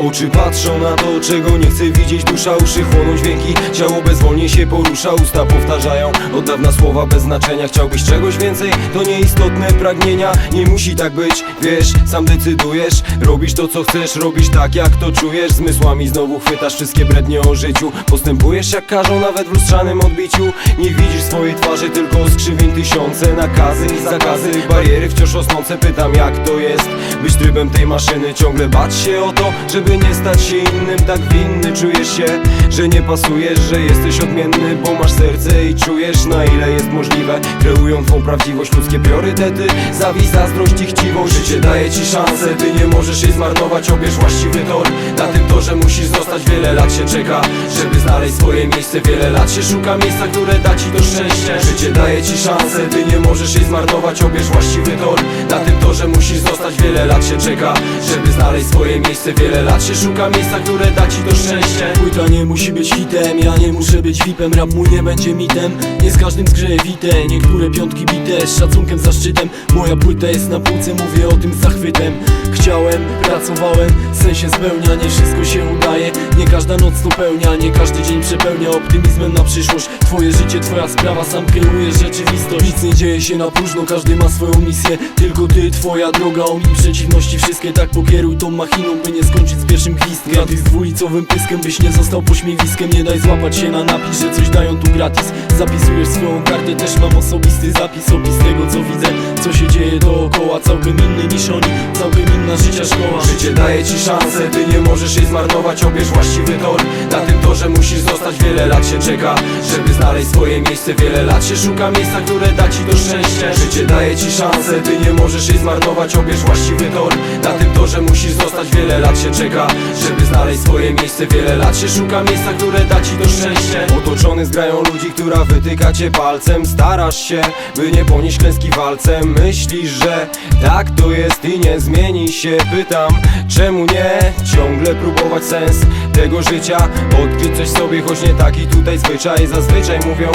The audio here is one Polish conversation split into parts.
Oczy patrzą na to, czego nie chce widzieć Dusza, uszy chłoną dźwięki. Ciało bezwolnie się porusza Usta powtarzają od dawna słowa bez znaczenia. Chciałbyś czegoś więcej? To nieistotne pragnienia. Nie musi tak być, wiesz, sam decydujesz. Robisz to co chcesz, robisz tak jak to czujesz. Zmysłami znowu chwytasz wszystkie brednie o życiu. Postępujesz jak każą nawet w lustrzanym odbiciu. Nie widzisz swojej twarzy, tylko skrzywień tysiące. Nakazy i zakazy, bariery wciąż rosnące. Pytam jak to jest, być trybem tej maszyny. Ciągle bać się o to, żeby nie stać się innym Tak winny czujesz się, że nie pasujesz Że jesteś odmienny, bo masz serce i czujesz Na ile jest możliwe, kreują twą prawdziwość Ludzkie priorytety, zawiść, zazdrość i chciwość. Życie daje ci szansę, ty nie możesz jej zmarnować. Obierz właściwy tor, na tym torze musisz zostać. Wiele lat się czeka, żeby znaleźć swoje miejsce. Wiele lat się szuka miejsca, które da ci to szczęście. Życie daje ci szansę, ty nie możesz jej zmarnować. Obierz właściwy tor, na tym torze musisz zostać. Wiele lat się czeka, żeby znaleźć swoje miejsce. Wiele lat się szuka miejsca, które da ci to szczęście. Płyta nie musi być hitem, ja nie muszę być vipem Rap mój nie będzie mitem, nie z każdym zgrzeje wite Niektóre piątki bite, z szacunkiem, zaszczytem Moja płyta jest na półce, mówię o tym z zachwytem. Chciałem, pracowałem, w sensie spełnia Nie wszystko się udaje, każda noc to pełnia Nie każdy dzień przepełnia optymizmem na przyszłość. Twoje życie, twoja sprawa, sam kierujesz rzeczywistość. Nic nie dzieje się na próżno, każdy ma swoją misję. Tylko ty, twoja droga, omin przeciwności. Wszystkie tak pokieruj tą machiną, by nie skończyć z pierwszym gwizdkiem. Gratis z dwulicowym pyskiem, byś nie został pośmiewiskiem. Nie daj złapać się na napis, że coś dają tu gratis. Zapisujesz swoją kartę, też mam osobisty zapis. Opis tego co widzę, co się dzieje dookoła. Całkiem inny niż oni, całkiem inna życia szkoła. Życie daje ci szansę, ty nie możesz jej zmarnować. Obierz tor, na tym torze musisz zostać. Wiele lat się czeka, żeby znaleźć swoje miejsce. Wiele lat się szuka miejsca, które da ci to szczęście Życie daje ci szansę, ty nie możesz jej zmarnować. Obierz właściwy tor, na tym torze musisz zostać. Wiele lat się czeka, żeby znaleźć swoje miejsce. Wiele lat się szuka miejsca, które da ci to szczęście Otoczony zgrają ludzi, która wytyka cię palcem. Starasz się, by nie ponieść klęski walcem. Myślisz, że tak to jest i nie zmieni się. Pytam, czemu nie? Ciągle próbować sens tego życia. Odkryć coś sobie, choć nie taki tutaj zwyczaj. Zazwyczaj mówią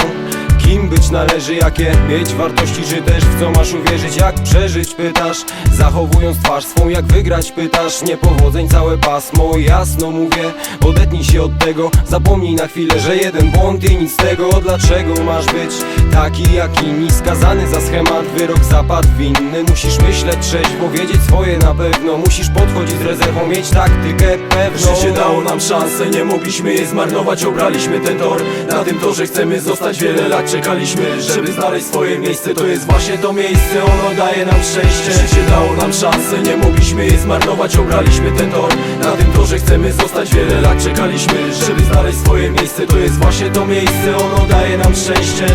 Należy, jakie mieć wartości Czy też w co masz uwierzyć, jak przeżyć pytasz Zachowując twarz swą, jak wygrać pytasz. Niepowodzeń całe pasmo, jasno mówię. Odetnij się od tego, zapomnij na chwilę Że jeden błąd i nic z tego. Dlaczego masz być taki jak inni? Skazany za schemat, wyrok zapadł winny. Musisz myśleć trzeźwo, wiedzieć swoje na pewno. Musisz podchodzić z rezerwą, mieć taktykę pewną. Życie dało nam szansę, nie mogliśmy jej zmarnować. Obraliśmy ten tor, na tym torze. Chcemy zostać Wiele lat czekaliśmy, żeby znaleźć swoje miejsce. To jest właśnie to miejsce, ono daje nam szczęście. Życie dało nam szansę, nie mogliśmy jej zmarnować. Obraliśmy ten tor, na tym torze chcemy zostać. Wiele lat czekaliśmy, żeby znaleźć swoje miejsce. To jest właśnie to miejsce, ono daje nam szczęście